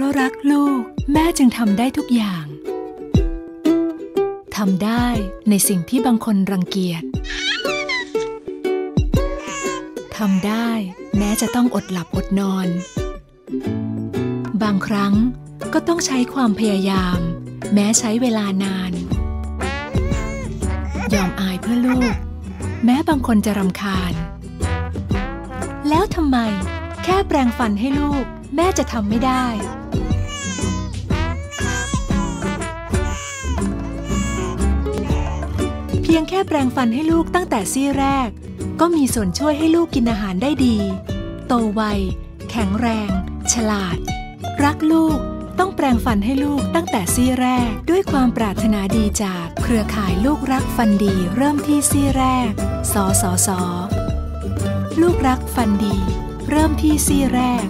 ราะรักลูก แม่จึงทำได้ทุกอย่างทำได้ในสิ่งที่บางคนรังเกียจทำได้แม้จะต้องอดหลับอดนอน บางครั้งก็ต้องใช้ความพยายาม แม้ใช้เวลานาน ยอมอายเพื่อลูก แม้บางคนจะรำคาญ แล้วทำไมแค่แปรงฟันให้ลูก แม่จะทำไม่ได้ เพียงแค่แปรงฟันให้ลูกตั้งแต่ซี่แรก ก็มีส่วนช่วยให้ลูกกินอาหารได้ดี โตไว แข็งแรง ฉลาด รักลูกต้องแปรงฟันให้ลูกตั้งแต่ซี่แรกด้วยความปรารถนาดีจากเครือข่ายลูกรักฟันดีเริ่มที่ซี่แรก สสส ลูกรักฟันดี เริ่มที่ซี่แรก